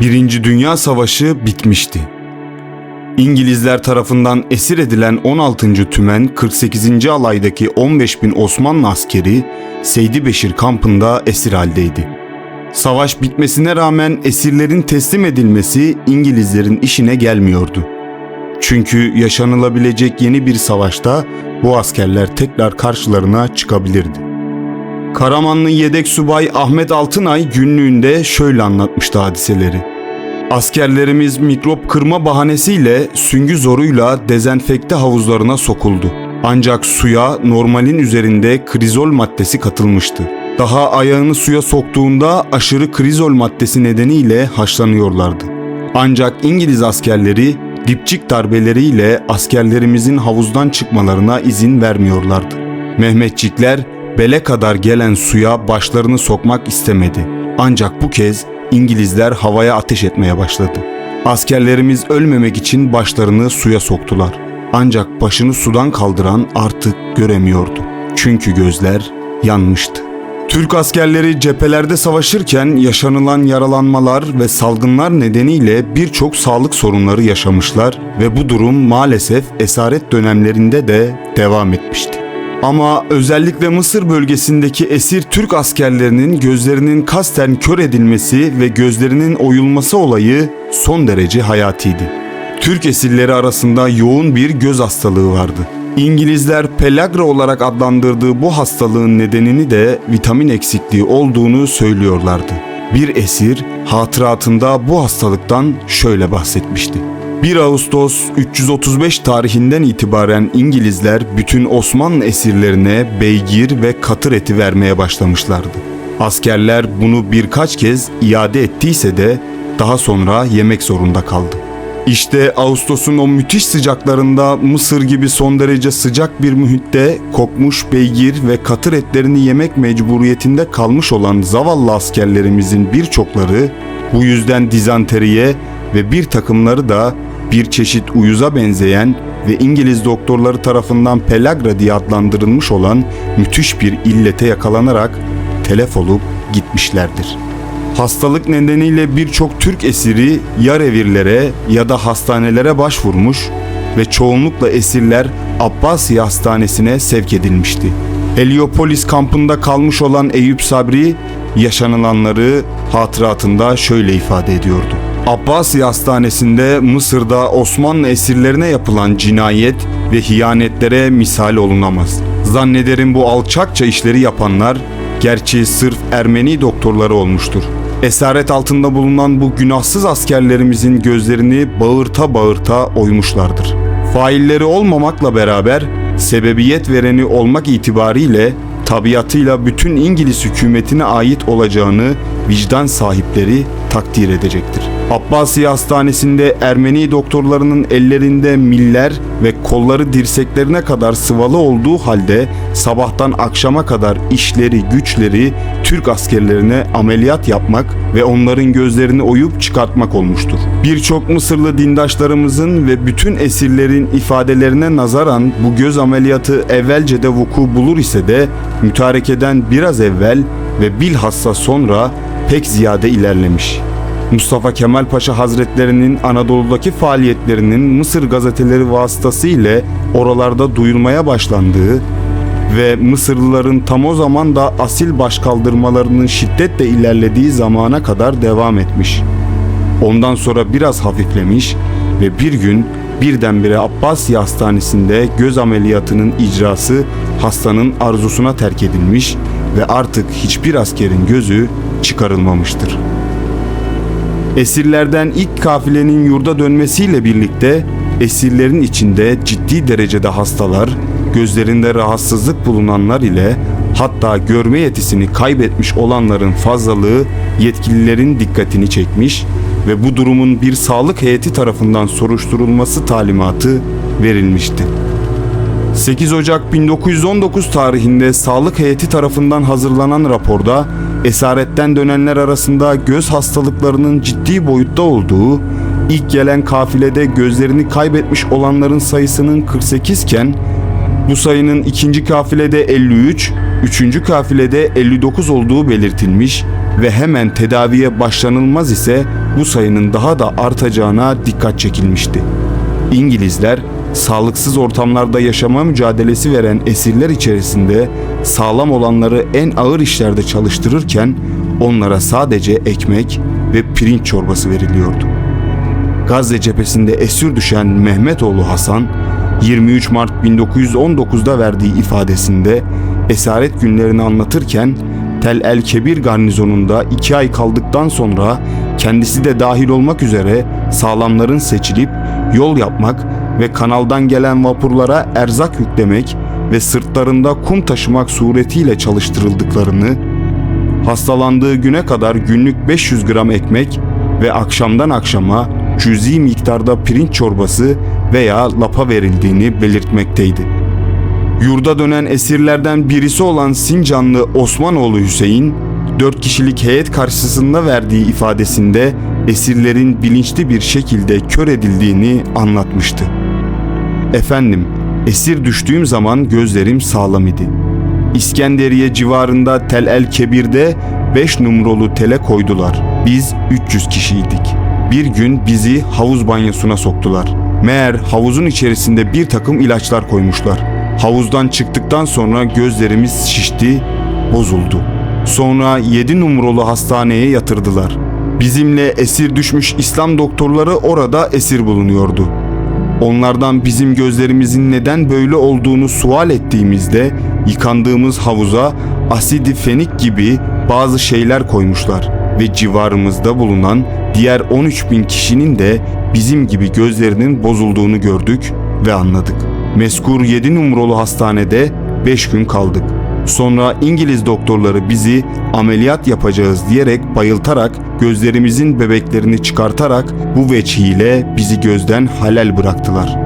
Birinci Dünya Savaşı bitmişti. İngilizler tarafından esir edilen 16. Tümen 48. alaydaki 15 bin Osmanlı askeri Seydi Beşir kampında esir haldeydi. Savaş bitmesine rağmen esirlerin teslim edilmesi İngilizlerin işine gelmiyordu. Çünkü yaşanılabilecek yeni bir savaşta bu askerler tekrar karşılarına çıkabilirdi. Karamanlı yedek subay Ahmet Altınay günlüğünde şöyle anlatmıştı hadiseleri. Askerlerimiz mikrop kırma bahanesiyle süngü zoruyla dezenfekte havuzlarına sokuldu. Ancak suya normalin üzerinde krizol maddesi katılmıştı. Daha ayağını suya soktuğunda aşırı krizol maddesi nedeniyle haşlanıyorlardı. Ancak İngiliz askerleri dipçik darbeleriyle askerlerimizin havuzdan çıkmalarına izin vermiyorlardı. Mehmetçikler bele kadar gelen suya başlarını sokmak istemedi. Ancak bu kez İngilizler havaya ateş etmeye başladı. Askerlerimiz ölmemek için başlarını suya soktular. Ancak başını sudan kaldıran artık göremiyordu. Çünkü gözler yanmıştı. Türk askerleri cephelerde savaşırken yaşanılan yaralanmalar ve salgınlar nedeniyle birçok sağlık sorunları yaşamışlar ve bu durum maalesef esaret dönemlerinde de devam etmişti. Ama özellikle Mısır bölgesindeki esir Türk askerlerinin gözlerinin kasten kör edilmesi ve gözlerinin oyulması olayı son derece hayatiydi. Türk esirleri arasında yoğun bir göz hastalığı vardı. İngilizler pelagra olarak adlandırdığı bu hastalığın nedenini de vitamin eksikliği olduğunu söylüyorlardı. Bir esir hatıratında bu hastalıktan şöyle bahsetmişti. 1 Ağustos 335 tarihinden itibaren İngilizler bütün Osmanlı esirlerine beygir ve katır eti vermeye başlamışlardı. Askerler bunu birkaç kez iade ettiyse de daha sonra yemek zorunda kaldı. İşte Ağustos'un o müthiş sıcaklarında Mısır gibi son derece sıcak bir mühitte kokmuş beygir ve katır etlerini yemek mecburiyetinde kalmış olan zavallı askerlerimizin birçokları bu yüzden dizanteriye ve bir takımları da bir çeşit uyuza benzeyen ve İngiliz doktorları tarafından pelagra diye adlandırılmış olan müthiş bir illete yakalanarak telef olup gitmişlerdir. Hastalık nedeniyle birçok Türk esiri ya revirlere ya da hastanelere başvurmuş ve çoğunlukla esirler Abbasiye Hastanesi'ne sevk edilmişti. Heliopolis kampında kalmış olan Eyüp Sabri yaşanılanları hatıratında şöyle ifade ediyordu. Abbasiye Hastanesi'nde Mısır'da Osmanlı esirlerine yapılan cinayet ve hiyanetlere misal olunamaz. Zannederim bu alçakça işleri yapanlar gerçi sırf Ermeni doktorları olmuştur. Esaret altında bulunan bu günahsız askerlerimizin gözlerini bağırta bağırta oymuşlardır. Failleri olmamakla beraber sebebiyet vereni olmak itibariyle tabiatıyla bütün İngiliz hükümetine ait olacağını vicdan sahipleri takdir edecektir. Abbasiye Hastanesi'nde Ermeni doktorlarının ellerinde miller ve kolları dirseklerine kadar sıvalı olduğu halde sabahtan akşama kadar işleri güçleri Türk askerlerine ameliyat yapmak ve onların gözlerini oyup çıkartmak olmuştur. Birçok Mısırlı dindaşlarımızın ve bütün esirlerin ifadelerine nazaran bu göz ameliyatı evvelce de vuku bulur ise de mütarekeden biraz evvel ve bilhassa sonra pek ziyade ilerlemiş. Mustafa Kemal Paşa Hazretlerinin Anadolu'daki faaliyetlerinin Mısır gazeteleri vasıtasıyla oralarda duyulmaya başlandığı ve Mısırlıların tam o zaman da asil başkaldırmalarının şiddetle ilerlediği zamana kadar devam etmiş. Ondan sonra biraz hafiflemiş ve bir gün birdenbire Abbasiye Hastanesi'nde göz ameliyatının icrası hastanın arzusuna terk edilmiş ve artık hiçbir askerin gözü çıkarılmamıştır. Esirlerden ilk kafilenin yurda dönmesiyle birlikte esirlerin içinde ciddi derecede hastalar, gözlerinde rahatsızlık bulunanlar ile hatta görme yetisini kaybetmiş olanların fazlalığı yetkililerin dikkatini çekmiş ve bu durumun bir sağlık heyeti tarafından soruşturulması talimatı verilmişti. 8 Ocak 1919 tarihinde sağlık heyeti tarafından hazırlanan raporda esaretten dönenler arasında göz hastalıklarının ciddi boyutta olduğu, ilk gelen kafilede gözlerini kaybetmiş olanların sayısının 48 iken bu sayının ikinci kafilede 53, üçüncü kafilede 59 olduğu belirtilmiş ve hemen tedaviye başlanılmaz ise bu sayının daha da artacağına dikkat çekilmişti. İngilizler sağlıksız ortamlarda yaşama mücadelesi veren esirler içerisinde sağlam olanları en ağır işlerde çalıştırırken onlara sadece ekmek ve pirinç çorbası veriliyordu. Gazze cephesinde esir düşen Mehmetoğlu Hasan 23 Mart 1919'da verdiği ifadesinde esaret günlerini anlatırken Tel El Kebir garnizonunda iki ay kaldıktan sonra kendisi de dahil olmak üzere sağlamların seçilip yol yapmak ve kanaldan gelen vapurlara erzak yüklemek ve sırtlarında kum taşımak suretiyle çalıştırıldıklarını, hastalandığı güne kadar günlük 500 gram ekmek ve akşamdan akşama cüzi miktarda pirinç çorbası veya lapa verildiğini belirtmekteydi. Yurda dönen esirlerden birisi olan Sincanlı Osmanoğlu Hüseyin, 4 kişilik heyet karşısında verdiği ifadesinde esirlerin bilinçli bir şekilde kör edildiğini anlatmıştı. Efendim, esir düştüğüm zaman gözlerim sağlam idi. İskenderiye civarında Tel El Kebir'de 5 numaralı tele koydular. Biz 300 kişiydik. Bir gün bizi havuz banyosuna soktular. Meğer havuzun içerisinde bir takım ilaçlar koymuşlar. Havuzdan çıktıktan sonra gözlerimiz şişti, bozuldu. Sonra 7 numaralı hastaneye yatırdılar. Bizimle esir düşmüş İslam doktorları orada esir bulunuyordu. Onlardan bizim gözlerimizin neden böyle olduğunu sual ettiğimizde yıkandığımız havuza asidi fenik gibi bazı şeyler koymuşlar ve civarımızda bulunan diğer 13 bin kişinin de bizim gibi gözlerinin bozulduğunu gördük ve anladık. Meskur 7 numaralı hastanede 5 gün kaldık. Sonra İngiliz doktorları bizi ameliyat yapacağız diyerek bayıltarak gözlerimizin bebeklerini çıkartarak bu veçhiyle bizi gözden halel bıraktılar.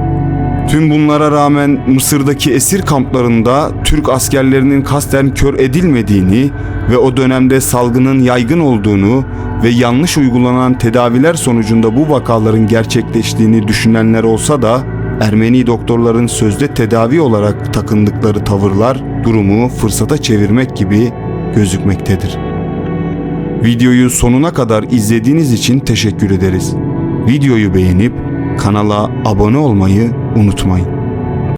Tüm bunlara rağmen Mısır'daki esir kamplarında Türk askerlerinin kasten kör edilmediğini ve o dönemde salgının yaygın olduğunu ve yanlış uygulanan tedaviler sonucunda bu vakaların gerçekleştiğini düşünenler olsa da Ermeni doktorların sözde tedavi olarak takındıkları tavırlar durumu fırsata çevirmek gibi gözükmektedir. Videoyu sonuna kadar izlediğiniz için teşekkür ederiz. Videoyu beğenip kanala abone olmayı unutmayın.